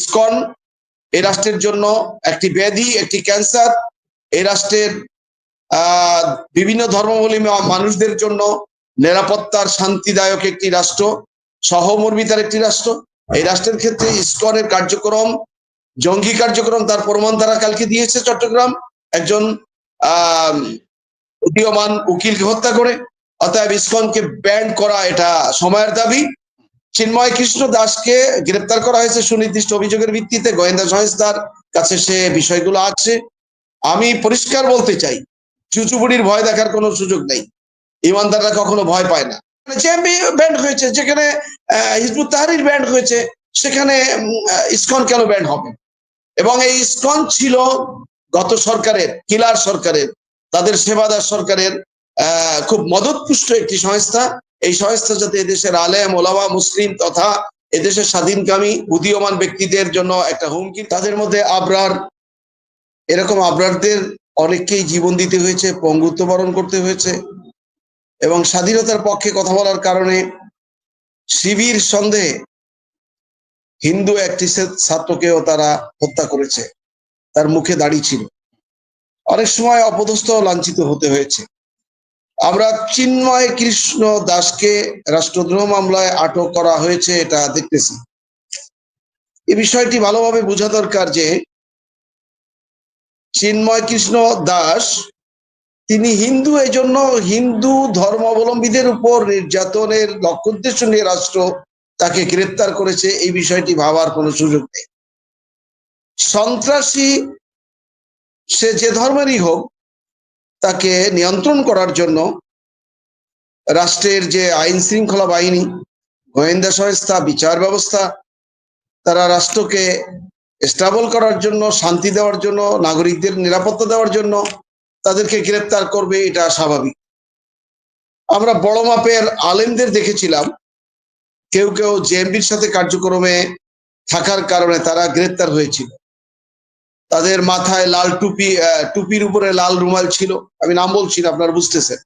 ISKCON এই রাষ্ট্রের জন্য একটি ব্যাধি, একটি ক্যান্সার। এই রাষ্ট্রের বিভিন্ন ধর্মাবলী মানুষদের জন্য নিরাপত্তার শান্তিদায়ক একটি রাষ্ট্র, সহমর্মিতার একটি রাষ্ট্র। এই রাষ্ট্রের ক্ষেত্রে ইসকনের কার্যক্রম, জঙ্গি কার্যক্রম তার প্রমাণ তারা কালকে দিয়েছে চট্টগ্রাম। একজন উদীয়মান উকিলকে হত্যা করে। অতএব ইসকনকে ব্যান্ড করা এটা সময়ের দাবি। চিন্ময় কৃষ্ণ দাসকে গ্রেপ্তার করা হয়েছে সুনির্দিষ্ট অভিযোগের ভিত্তিতে। গোয়েন্দা সংস্থার কাছে সে বিষয়গুলো আছে। আমি পরিষ্কার বলতে চাই, চুচুবুড়ির ভয় দেখার কোনো সুযোগ নেই। ইমানদাররা কখনো ভয় পায় না। জেএমবি ব্যান্ড হয়েছে, যেখানে হিজবুত তাহারির ব্যান্ড হয়েছে, সেখানে ইসকন কেন ব্যান্ড হবে? এবং এই ইসকন ছিল গত সরকারের, কিলার সরকারের, তাদের সেবাদার সরকারের খুব মদতপুষ্ট একটি সংস্থা। এই সংস্থা যাতে এদেশের আলেম, ওলামা, মুসলিম তথা এদেশের স্বাধীনকামী উদীয়মান ব্যক্তিদের জন্য একটা হুমকি। তাদের মধ্যে আবরার, এরকম আবরারদের অনেককেই জীবন দিতে হয়েছে, পঙ্গুত্ব বরণ করতে হয়েছে এবং স্বাধীনতার পক্ষে কথা বলার কারণে শিবির সন্দেহে হিন্দু একটি ছাত্রকেও তারা হত্যা করেছে। তার মুখে দাড়ি ছিল। অনেক সময় অপদস্থ লাঞ্ছিত হতে হয়েছে। আমরা চিন্ময় কৃষ্ণ দাসকে রাষ্ট্রদ্রোহ মামলায় আটক করা হয়েছে, এটা দেখতেছি। এই বিষয়টি ভালোভাবে বোঝা দরকার যে চিন্ময় কৃষ্ণ দাস, তিনি হিন্দু এই জন্য হিন্দু ধর্মাবলম্বীদের উপর নির্যাতনের লক্ষ্য উদ্দেশ্য নিয়ে রাষ্ট্র তাকে গ্রেপ্তার করেছে, এই বিষয়টি ভাবার কোনো সুযোগ নেই। সন্ত্রাসী সে যে ধর্মেরই হোক তাকে নিয়ন্ত্রণ করার জন্য রাষ্ট্রের যে আইন শৃঙ্খলা বাহিনী, গোয়েন্দা সংস্থা, বিচার ব্যবস্থা, তারা রাষ্ট্রকে স্টাবল করার জন্য, শান্তি দেওয়ার জন্য, নাগরিকদের নিরাপত্তা দেওয়ার জন্য তাদেরকে গ্রেপ্তার করবে, এটা স্বাভাবিক। আমরা বড় মাপের আলেমদের দেখেছিলাম। কেউ কেউ জেএমবির সাথে কার্যক্রমে থাকার কারণে তারা গ্রেপ্তার হয়েছিল। তাদের মাথায় লাল টুপি টুপির উপরে লাল রুমাল ছিল। আমি নাম বলছি না, আপনারা বুঝতেছেন।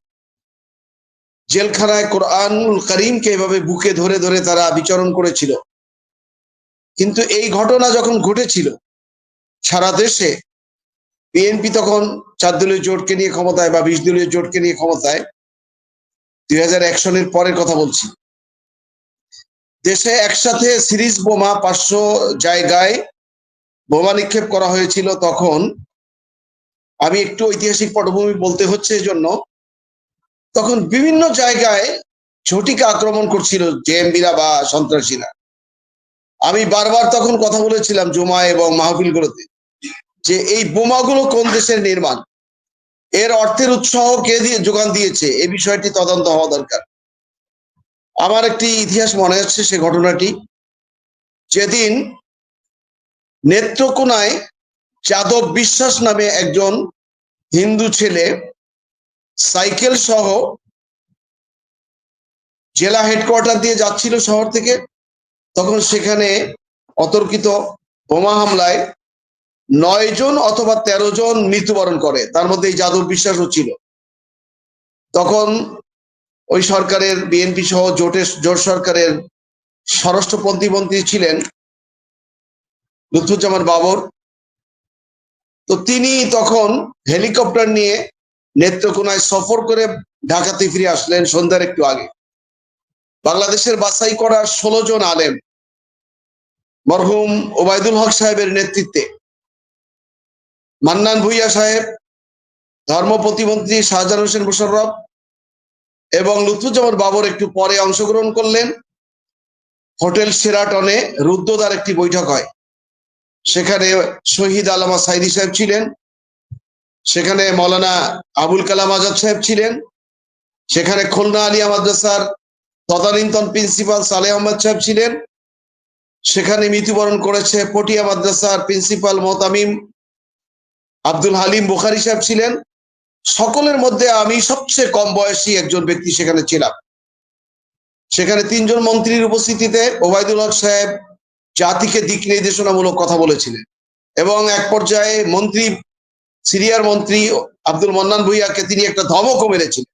জেলখানায় কোরআনুল করিমকে এভাবে বুকে ধরে ধরে তারা বিচরণ করেছিল। কিন্তু এই ঘটনা যখন ঘটেছিল, সারা দেশে বিএনপি তখন চার দলীয় জোটকে নিয়ে ক্ষমতায় বা বিশ দলীয় জোটকে নিয়ে ক্ষমতায়। দুই হাজার এক সনের পরের কথা বলছি। দেশে একসাথে সিরিজ বোমা পাঁচশো জায়গায় বোমা নিক্ষেপ করা হয়েছিল তখন। আমি একটু ঐতিহাসিক পটভূমি বলতে হচ্ছে এজন্য। তখন বিভিন্ন জায়গায় ঝটিকা আক্রমণ করছিল জেএমবিরা বা সন্ত্রাসীরা। আমি বারবার তখন কথা বলেছিলাম জুমা এবং মাহফিলগুলোতে যে এই বোমাগুলো কোন দেশের নির্মাণ? এর অর্থের উৎসাহ কে দিয়ে যোগান দিয়েছে? এই বিষয়টি তদন্ত হওয়া দরকার। আমার একটি ইতিহাস মনে হচ্ছে সে ঘটনাটি। যেদিন নেত্রকোনায় যাদব বিশ্বাস নামে একজন হিন্দু ছেলে সাইকেল সহ জেলা হেডকোয়ার্টার দিয়ে যাচ্ছিল শহর থেকে। তখন সেখানে অতর্কিত বোমা হামলায় নয় জন অথবা তেরো জন মৃত্যুবরণ করে। তার মধ্যে এই যাদব বিশ্বাসও ছিল। তখন ওই সরকারের বিএনপি সহ জোটের জোট সরকারের স্বরাষ্ট্রপন্থী মন্ত্রী ছিলেন লুৎফুজ্জামান বাবর। তো তিনি তখন হেলিকপ্টার নিয়ে নেত্রকোনায় সফর করে ঢাকাতে ফিরে আসলেন সন্ধ্যার একটু আগে। বাংলাদেশের বাছাই করা ষোলো জন আলেম মরহুম ওবায়দুল হক সাহেবের নেতৃত্বে। মান্নান ভুইয়া সাহেব, ধর্ম প্রতিমন্ত্রী শাহজাহান হোসেন মুশাররফ এবং লুৎফুজ্জামান বাবর একটু পরে অংশগ্রহণ করলেন। হোটেল সেরাটনে রুদ্রদার একটি বৈঠক হয়। সেখানে শহীদ আলামা সাইদি সাহেব ছিলেন। সেখানে মৌলানা আবুল কালাম আজাদ সাহেব ছিলেন। সেখানে খুলনা আলিয়া মাদ্রাসার তদানীন্তন প্রিন্সিপাল সালে আহমদ সাহেব ছিলেন। সেখানে মৃত্যুবরণ করেছে পটিয়া মাদ্রাসার প্রিন্সিপাল মোতামিম আব্দুল হালিম বুখারি সাহেব ছিলেন। সকলের মধ্যে আমি সবচেয়ে কম বয়সী একজন ব্যক্তি সেখানে ছিলাম। সেখানে তিনজন মন্ত্রীর উপস্থিতিতে ওবায়দুল হক সাহেব জাতিকে দিক নির্দেশনামূলক কথা বলেছিলেন। এবং এক পর্যায়ে মন্ত্রী, সিরিয়ার মন্ত্রী আব্দুল মন্নান ভুইয়াকে তিনি একটা ধমকও মেরেছিলেন।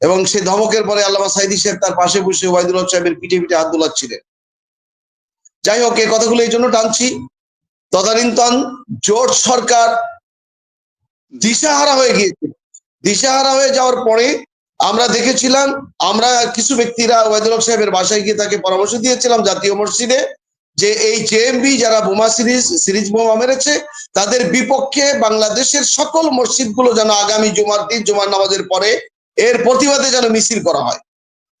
এবং সেই ধমকের পরে আল্লামা সাইদি সাহেব তার পাশে বসে হক সাহেবের পিঠে পিঠে হাত দোলাচ্ছিলেন। যাই হোক এই কথাগুলো এই জন্য টানছি। তদানীন্তন জোট সরকার দিশাহারা হয়ে গিয়েছে। দিশাহারা হয়ে যাওয়ার পরে আমরা দেখেছিলাম, আমরা কিছু ব্যক্তিরা ওয়াইদুল সাহেবের বাসায় গিয়ে তাকে পরামর্শ দিয়েছিলাম জাতীয় মসজিদে। যে এই জেএমবি যারা বোমা সিরিজ সিরিজ বোমা মেরেছে, তাদের বিপক্ষে বাংলাদেশের সকল মসজিদগুলো যেন আগামী জুমার দিন, জুমার নামাজের পরে এর প্রতিবাদে যেন মিছিল করা হয়।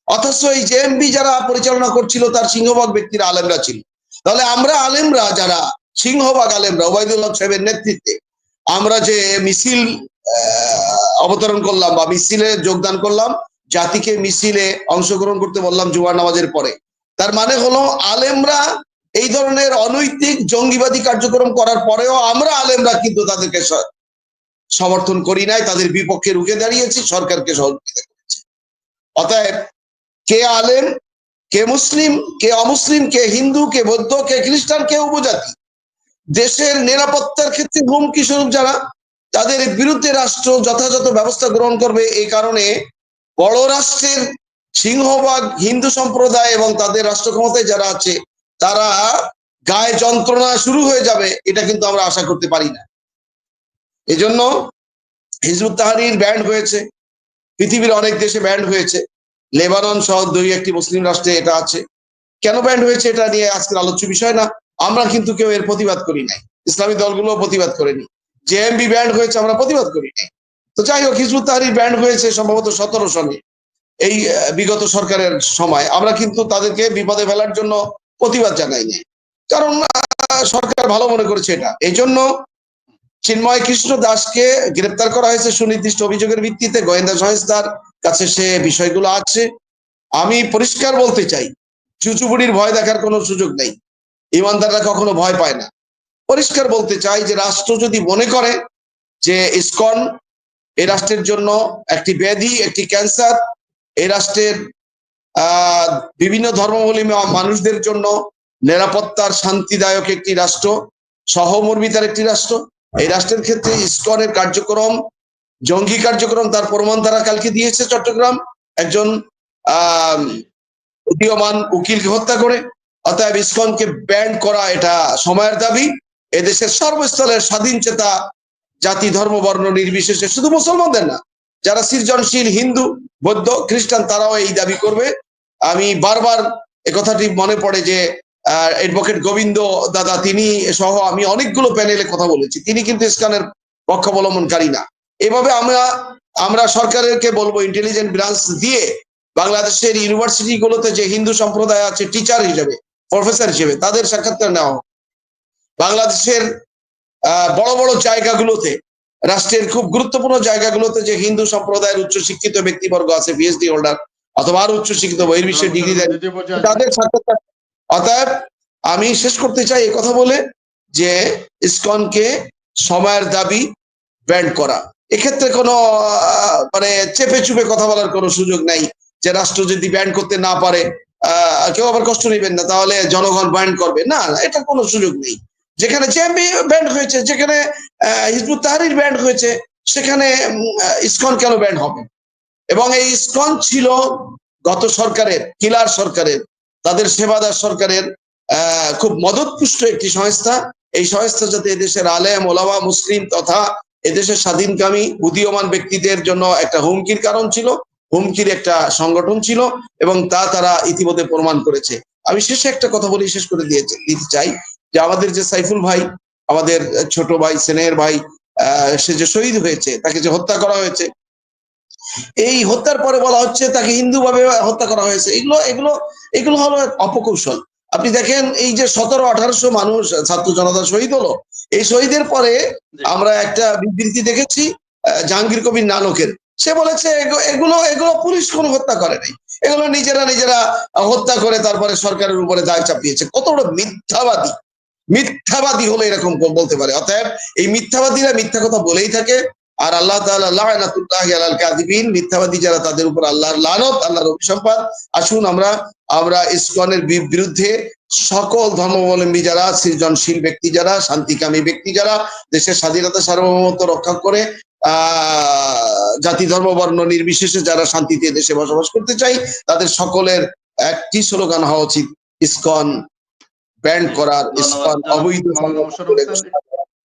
অথচ এই জেএমবি যারা পরিচালনা করছিল, তার সিংহভাগ ব্যক্তিরা আলেমরা ছিল। তাহলে আমরা আলেমরা যারা, সিংহভাগ আলেমরা, ওবায়দুল হক সাহেবের নেতৃত্বে, আমরা যে মিছিল অবতরণ করলাম বা মিছিলে যোগদান করলাম, জাতিকে মিছিলে অংশগ্রহণ করতে বললাম জুমার নামাজের পরে, তার মানে হলো আলেমরা এই ধরনের অনৈতিক জঙ্গিবাদী কার্যক্রম করার পরেও আমরা আলেমরা কিন্তু তাদেরকে সমর্থন করি নাই, তাদের বিপক্ষে রুখে দাঁড়িয়েছি, সরকারকে সহযোগিতা করেছি। অতএব কে আলেম, কে মুসলিম, কে অমুসলিম, কে হিন্দু, কে বৌদ্ধ, কে খ্রিস্টান, কে উপজাতি, দেশের নিরাপত্তার ক্ষেত্রে হুমকি স্বরূপ যারা, তাদের বিরুদ্ধে রাষ্ট্র যথাযথ ব্যবস্থা গ্রহণ করবে এই কারণে বড় রাষ্ট্রের সিংহভাগ হিন্দু সম্প্রদায় এবং তাদের রাষ্ট্র ক্ষমতায় যারা আছে তারা গায়ে যন্ত্রণা শুরু হয়ে যাবে, এটা কিন্তু আমরা আশা করতে পারি না। এজন্য হিজবুত তাহারির ব্যান্ড হয়েছে, পৃথিবীর অনেক দেশে ব্যান্ড হয়েছে। লেবানন সহ দুই একটি মুসলিম রাষ্ট্রে এটা আছে। কেন ব্যান্ড হয়েছে এটা নিয়ে আজকের আলোচ্য বিষয় না, আমরা কিন্তু কেউ এর প্রতিবাদ করি নাই। ইসলামী দলগুলো প্রতিবাদ করেনি। জেএমবি ব্যান্ড হয়েছে, আমরা প্রতিবাদ করি নাই। তো যাই হোক, হিজবুত তাহারির ব্যান্ড হয়েছে সম্ভবত সতেরো সনে। এই বিগত সরকারের সময়। আমরা কিন্তু তাদেরকে বিপদে ফেলার জন্য প্রতিবাদ জানাই নাই। কারণ সরকার ভালো মনে করেছে এটা। এই জন্য চিন্ময় কৃষ্ণ দাসকে গ্রেপ্তার করা হয়েছে সুনির্দিষ্ট অভিযোগের ভিত্তিতে। গোয়েন্দা সংস্থার কাছে সে বিষয়গুলো আছে। আমি পরিষ্কার বলতে চাই, চুচুবুড়ির ভয় দেখার কোনো সুযোগ নেই। ইমানদাররা কখনো ভয় পায় না। পরিষ্কার বলতে চাই যে রাষ্ট্র যদি মনে করে যে ইসকন এই রাষ্ট্রের জন্য একটি ব্যাধি, একটি ক্যান্সার এই রাষ্ট্রের বিভিন্ন ধর্মাবলী মানুষদের জন্য নিরাপত্তার শান্তিদায়ক একটি রাষ্ট্র, সহমর্মিতার একটি রাষ্ট্র। এই রাষ্ট্রের ক্ষেত্রে ইস্কনের কার্যক্রম, জঙ্গি কার্যক্রম তার প্রমাণ তারা কালকে দিয়েছে চট্টগ্রাম। একজন, আহ, উদীয়মান উকিলকে হত্যা করে, অতএব ইসকনকে ব্যান্ড করা এটা সময়ের দাবি। এদেশের সর্বস্থলের স্বাধীন চেতা জাতি, ধর্ম, বর্ণ নির্বিশেষে শুধু মুসলমানদের না, যারা সৃজনশীল হিন্দু, বৌদ্ধ, খ্রিস্টান তারাও এই দাবি করবে। আমি বারবার এ কথাটি মনে পড়ে যে এডভোকেট গোবিন্দ দাদা তিনি সহ আমি অনেকগুলো প্যানেলে কথা বলেছি তিনি কিন্তু ইসকানের পক্ষাবলম্বনকারী না এভাবে আমরা আমরা সরকারকে বলব ইন্টেলিজেন্ট ব্রাঞ্চ দিয়ে বাংলাদেশের ইউনিভার্সিটি গুলোতে যে হিন্দু সম্প্রদায় আছে টিচার হিসেবে প্রফেসর হিসেবে, তাদের সাক্ষাৎকার নেওয়া হোক। বাংলাদেশের বড় বড় জায়গাগুলোতে, রাষ্ট্রের খুব গুরুত্বপূর্ণ জায়গাগুলোতে যে হিন্দু সম্প্রদায়ের উচ্চ শিক্ষিত ব্যক্তিবর্গ আছে পিএইচডি হোল্ডার অথবা আরও উচ্চ শিক্ষিত বহির্বিশ্বের ডিগ্রি দেয়। তাদের সাক্ষাৎকার অতএব আমি শেষ করতে চাই এই কথা বলে যে ইসকনকে সময়ের দাবি ব্যান্ড করা। এক্ষেত্রে কোনো মানে চেপে চুপে কথা বলার কোনো সুযোগ নাই যে রাষ্ট্র যদি ব্যান্ড করতে না পারে আহ, কেউ আবার কষ্ট নেবেন না তাহলে জনগণ ব্যান্ড করবে। না এটা কোনো সুযোগ নেই। যেখানে জেএমবি ব্যান্ড হয়েছে যেখানে আহ, হিজবুত তাহারির ব্যান্ড হয়েছে সেখানে ইসকন কেন ব্যান্ড হবে? এবং এই ইসকন ছিল গত সরকারের, কিলার সরকারের, তাদের সেবাদার সরকারের খুব মদতপুষ্ট একটি সংস্থা। এই সংস্থা যাতে এদেশের আলেম, ওলামা, মুসলিম তথা এদেশের স্বাধীনকামী, উদীয়মান ব্যক্তিদের জন্য একটা হুমকির কারণ ছিল, হুমকির একটা সংগঠন ছিল এবং তা তারা ইতিমধ্যে প্রমাণ করেছে। আমি শেষে একটা কথা বলি, শেষ করে দিয়েছে দিতে চাই যে আমাদের যে সাইফুল ভাই, আমাদের ছোট ভাই, সেনের ভাই সে যে শহীদ হয়েছে, তাকে যে হত্যা করা হয়েছে এই হত্যার পরে বলা হচ্ছে তাকে হিন্দু ভাবে হত্যা করা হয়েছে। এগুলো এগুলো এগুলো হলো অপকৌশল। আপনি দেখেন এই যে সতেরো আঠারোশো মানুষ ছাত্র জনতা শহীদ হলো এই শহীদের পরে আমরা একটা বিবৃতি দেখেছি জাহাঙ্গীর কবির নানকের। সে বলেছে এগু- এগুলো এগুলো পুলিশ কোনো হত্যা করে নাই। এগুলো নিজেরা নিজেরা হত্যা করে তারপরে সরকারের উপরে দায় চাপিয়েছে। কত বড় মিথ্যাবাদী। মিথ্যাবাদী হলে এরকম বলতে পারে। অতএব এই মিথ্যাবাদীরা মিথ্যা কথা বলেই থাকে। আর আল্লাহ তাআলা কাযিবিন মিথ্যাবাদী যারা তাদের উপর আল্লাহর লানত আল্লাহর অভিসম্পাদ আসুন আমরা আমরা ইসকনের বিরুদ্ধে সকল ধর্মাবলম্বী যারা সৃজনশীল ব্যক্তি যারা শান্তিকামী ব্যক্তি যারা দেশের স্বাধীনতা সার্বভৌমত্ব রক্ষা করে আহ জাতি ধর্ম বর্ণ নির্বিশেষে যারা শান্তিতে দেশে বসবাস করতে চাই তাদের সকলের একটি স্লোগান হওয়া উচিত ইসকন ব্যান্ড করার ইস্কন অবৈধ